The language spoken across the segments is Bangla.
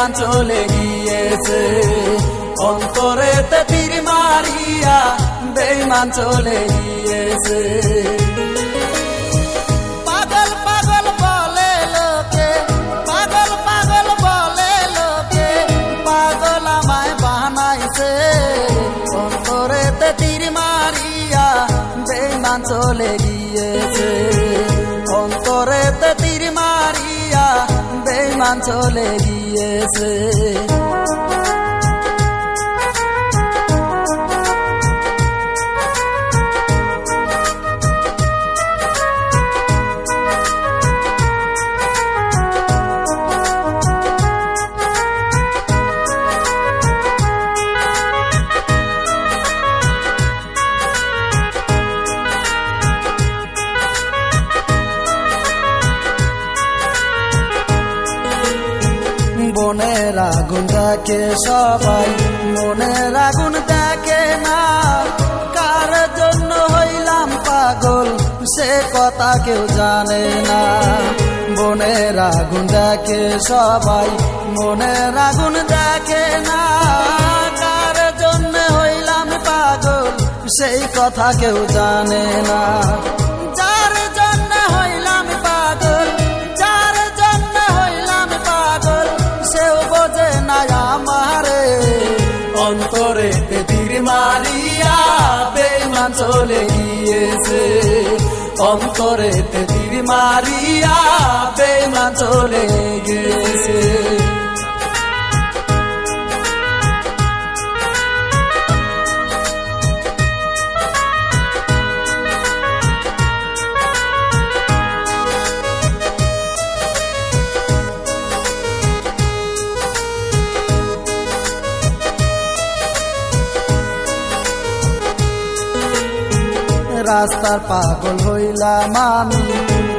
বেইমান চলে গিয়েছে। অন্তরেতে তীর মারিয়া বেইমান চলে গিয়েছে। চলে গিয়েছে। অন্তরেতে তীর মারিয়া বেইমান চলে গিয়েছে। বনের আগুন দেখে সবাই, মনের আগুন দেখে না। কার জন্য হইলাম পাগল, সে কথা কেউ জানে না। বনের আগুন দেখে সবাই, মনের আগুন দেখে না। কার জন্য হইলাম পাগল, সেই কথা কেউ জানে না। মারিয়া বেমান চলে গিয়েছে। অন্তরে তীর মারিয়া বেমান চলে গিয়েছে। রাস্তার পাগল হইলাম আমি।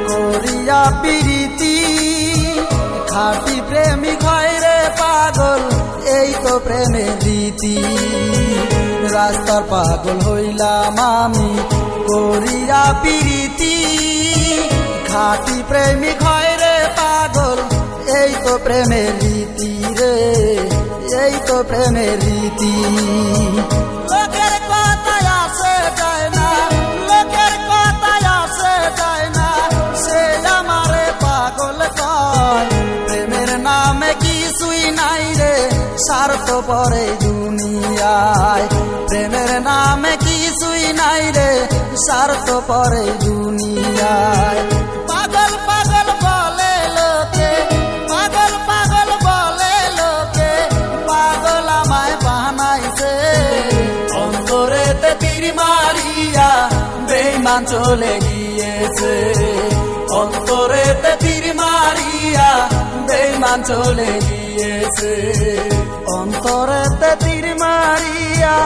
করিয়া পিরিতি, খাটি প্রেমিক হয় রে পাগল, এই তো প্রেমের রীতি। রাস্তার পাগল হইলাম আমি, করিয়া পিরিতি, খাটি প্রেমিক হয় রে পাগল, এই তো প্রেমের রীতি রে, এই তো প্রেমের রীতি। পরে দুনিয়ায়। প্রেমের নামে কিছুই নাই রে, স্বার্থ পরে দুনিয়ায়। পাগল পাগল বলে লোকে, পাগল পাগল বলে লোকে, পাগল আমায় বানাইছে। অন্তরেতে তীর মারিয়া বেইমান চলে গিয়েছে। অন্তরেতে চলে গিয়েছে। অন্তরেতে তীর মারিয়া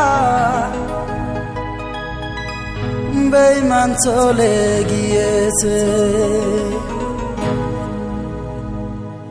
বেইমান চলে গিয়েছে।